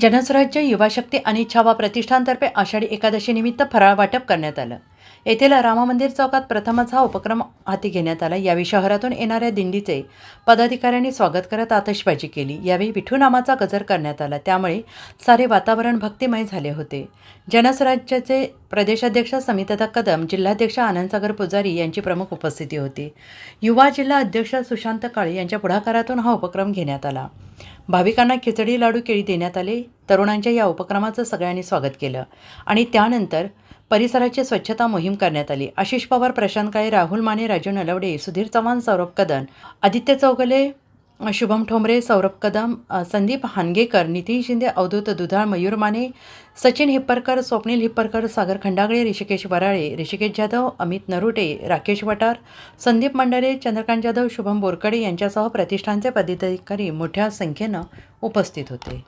जनस्वराज्य युवा शक्ती आणि छावा प्रतिष्ठानतर्फे आषाढी एकादशीनिमित्त फराळ वाटप करण्यात आलं. येथील राममंदिर चौकात प्रथमच हा उपक्रम हाती घेण्यात आला. यावेळी शहरातून येणाऱ्या दिंडीचे पदाधिकाऱ्यांनी स्वागत करत आतषबाजी केली. यावेळी विठू नामाचा गजर करण्यात आला. त्यामुळे सारे वातावरण भक्तिमय झाले होते. जनस्वराज्याचे प्रदेशाध्यक्ष समितदा कदम जिल्हाध्यक्ष आनंदसागर पुजारी यांची प्रमुख उपस्थिती होती. युवा जिल्हा अध्यक्ष सुशांत काळे यांच्या पुढाकारातून हा उपक्रम घेण्यात आला. भाविकांना खिचडी लाडू केळी देण्यात आले तरुणांच्या या उपक्रमाचं सगळ्यांनी स्वागत केलं. आणि त्यानंतर परिसराची स्वच्छता मोहीम करण्यात आली. आशिष पवार प्रशांत काळे राहुल माने राजू नलवडे सुधीर चव्हाण सौरभ कदन आदित्य चौगले शुभम ठोंबरे सौरभ कदम संदीप हानगेकर नितीन शिंदे अवधूत दुधाळ मयूर माने सचिन हिप्परकर स्वप्नील हिप्परकर सागर खंडागळे ऋषिकेश वराळे ऋषिकेश जाधव अमित नरुटे राकेश वटार संदीप मंडळे चंद्रकांत जाधव शुभम बोरकडे यांच्यासह प्रतिष्ठानचे पदाधिकारी मोठ्या संख्येनं उपस्थित होते.